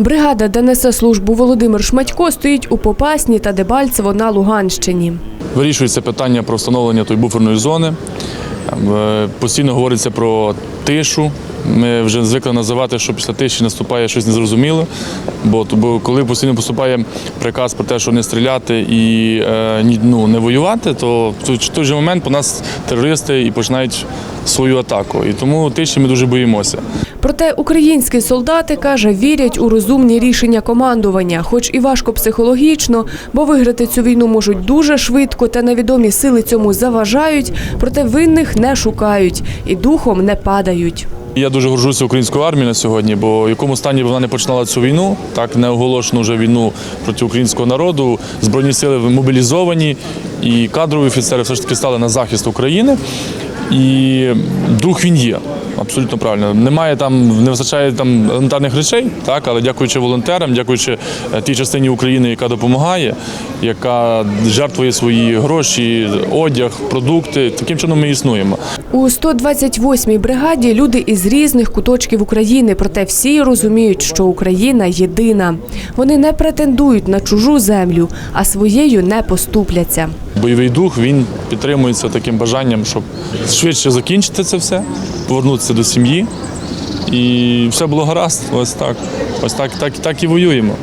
Бригада, де несе службу Володимир Шматько, стоїть у Попасні та Дебальцево на Луганщині. Вирішується питання про встановлення тої буферної зони. Е, Постійно говориться про тишу. Ми вже звикли називати, що після тиші наступає щось незрозуміле. Бо, коли постійно поступає приказ про те, що не стріляти і е, ну, не воювати, то в той же момент по нас терористи і починають свою атаку. І тому тиші ми дуже боїмося. Проте українські солдати, каже, вірять у розумні рішення командування, хоч і важко психологічно, бо виграти цю війну можуть дуже швидко, та невідомі сили цьому заважають, проте винних не шукають і духом не падають. Я дуже горжуся українською армією на сьогодні, бо в якому стані вона не починала цю війну, так не оголошену вже війну проти українського народу. Збройні сили мобілізовані, і кадрові офіцери все ж таки стали на захист України. І дух він є. Абсолютно правильно. Немає там, не вистачає там елементарних речей, так, але дякуючи волонтерам, дякуючи е, тій частині України, яка допомагає, яка жертвує свої гроші, одяг, продукти. Таким чином ми існуємо. У 128-й бригаді люди із різних куточків України, проте всі розуміють, що Україна єдина. Вони не претендують на чужу землю, а своєю не поступляться. Бойовий дух він підтримується таким бажанням, щоб швидше закінчити це все, повернутися до сім'ї. І все було гаразд. Ось так. Ось так, так, так і воюємо.